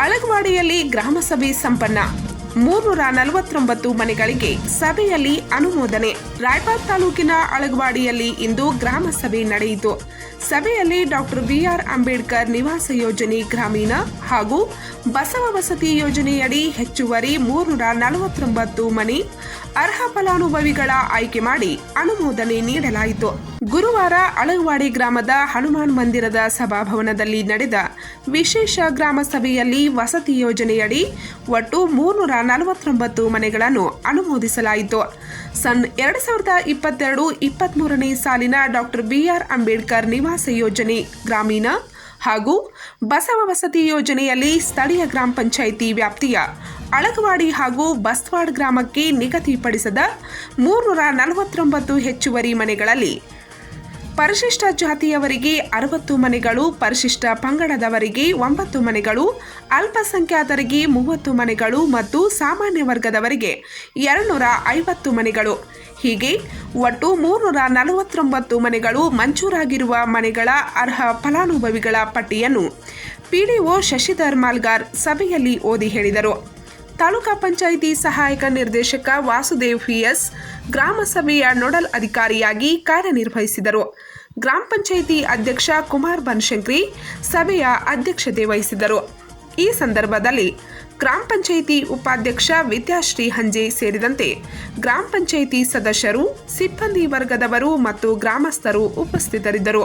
ಅಳಗವಾಡಿಯಲ್ಲಿ ಗ್ರಾಮಸಭೆ ಸಂಪನ್ನ. ಮೂರ್ನೂರ ನಲವತ್ತೊಂಬತ್ತು ಮನೆಗಳಿಗೆ ಸಭೆಯಲ್ಲಿ ಅನುಮೋದನೆ. ರಾಯಬಾಗ್ ತಾಲೂಕಿನ ಅಳಗವಾಡಿಯಲ್ಲಿ ಇಂದು ಗ್ರಾಮ ಸಭೆ ನಡೆಯಿತು. ಸಭೆಯಲ್ಲಿ ಡಾಕ್ಟರ್ ಬಿಆರ್ ಅಂಬೇಡ್ಕರ್ ನಿವಾಸ ಯೋಜನೆ ಗ್ರಾಮೀಣ ಹಾಗೂ ಬಸವ ವಸತಿ ಯೋಜನೆಯಡಿ ಹೆಚ್ಚುವರಿ ಮೂರ್ನೂರ ನಲವತ್ತೊಂಬತ್ತು ಮನೆ ಅರ್ಹ ಫಲಾನುಭವಿಗಳ ಆಯ್ಕೆ ಮಾಡಿ ಅನುಮೋದನೆ ನೀಡಲಾಯಿತು. ಗುರುವಾರ ಅಳಗವಾಡಿ ಗ್ರಾಮದ ಹನುಮಾನ್ ಮಂದಿರದ ಸಭಾಭವನದಲ್ಲಿ ನಡೆದ ವಿಶೇಷ ಗ್ರಾಮ ಸಭೆಯಲ್ಲಿ ವಸತಿ ಯೋಜನೆಯಡಿ ಒಟ್ಟು ಮೂರ್ನೂರ ನಲವತ್ತೊಂಬತ್ತು ಮನೆಗಳನ್ನು ಅನುಮೋದಿಸಲಾಯಿತು. ಸನ್ ಎರಡು ಸಾವಿರದ ಇಪ್ಪತ್ತೆರಡು ಇಪ್ಪತ್ತ್ಮೂರನೇ ಸಾಲಿನ ಡಾಕ್ಟರ್ ಬಿಆರ್ ಅಂಬೇಡ್ಕರ್ ನಿವಾಸ ಯೋಜನೆ ಗ್ರಾಮೀಣ ಹಾಗೂ ಬಸವ ವಸತಿ ಯೋಜನೆಯಲ್ಲಿ ಸ್ಥಳೀಯ ಗ್ರಾಮ ಪಂಚಾಯಿತಿ ವ್ಯಾಪ್ತಿಯ ಅಳಗವಾಡಿ ಹಾಗೂ ಬಸ್ವಾಡ್ ಗ್ರಾಮಕ್ಕೆ ನಿಗದಿಪಡಿಸದ ಮೂರ್ನೂರ ನಲವತ್ತೊಂಬತ್ತು ಹೆಚ್ಚುವರಿ ಮನೆಗಳಲ್ಲಿ ಪರಿಶಿಷ್ಟ ಜಾತಿಯವರಿಗೆ ಅರವತ್ತು ಮನೆಗಳು, ಪರಿಶಿಷ್ಟ ಪಂಗಡದವರಿಗೆ ಒಂಬತ್ತು ಮನೆಗಳು, ಅಲ್ಪಸಂಖ್ಯಾತರಿಗೆ ಮೂವತ್ತು ಮನೆಗಳು ಮತ್ತು ಸಾಮಾನ್ಯ ವರ್ಗದವರಿಗೆ ಎರಡುನೂರ ಐವತ್ತು ಮನೆಗಳು. ಹೀಗೆ ಒಟ್ಟು ಮೂರ್ನೂರ ನಲವತ್ತೊಂಬತ್ತು ಮನೆಗಳು ಮಂಜೂರಾಗಿರುವ ಮನೆಗಳ ಅರ್ಹ ಫಲಾನುಭವಿಗಳ ಪಟ್ಟಿಯನ್ನು ಪಿಡಿಒ ಶಶಿಧರ್ ಮಾಲ್ಗಾರ್ ಸಭೆಯಲ್ಲಿ ಓದಿ ಹೇಳಿದರು. ತಾಲೂಕಾ ಪಂಚಾಯಿತಿ ಸಹಾಯಕ ನಿರ್ದೇಶಕ ವಾಸುದೇವ್ ಪಿಎಸ್ ಗ್ರಾಮ ಸಭೆಯ ನೋಡಲ್ ಅಧಿಕಾರಿಯಾಗಿ ಕಾರ್ಯನಿರ್ವಹಿಸಿದರು. ಗ್ರಾಮ ಪಂಚಾಯಿತಿ ಅಧ್ಯಕ್ಷ ಕುಮಾರ್ ಬನಶಂಕರಿ ಸಭೆಯ ಅಧ್ಯಕ್ಷತೆ ವಹಿಸಿದರು. ಈ ಸಂದರ್ಭದಲ್ಲಿ ಗ್ರಾಮ ಪಂಚಾಯಿತಿ ಉಪಾಧ್ಯಕ್ಷ ವಿದ್ಯಾಶ್ರೀ ಹಂಜೆ ಸೇರಿದಂತೆ ಗ್ರಾಮ ಪಂಚಾಯಿತಿ ಸದಸ್ಯರು, ಸಿಬ್ಬಂದಿ ವರ್ಗದವರು ಮತ್ತು ಗ್ರಾಮಸ್ಥರು ಉಪಸ್ಥಿತರಿದ್ದರು.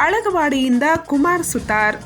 ಅಳಗವಾಡಿಯಿಂದ ಕುಮಾರ್ ಸುತಾರ್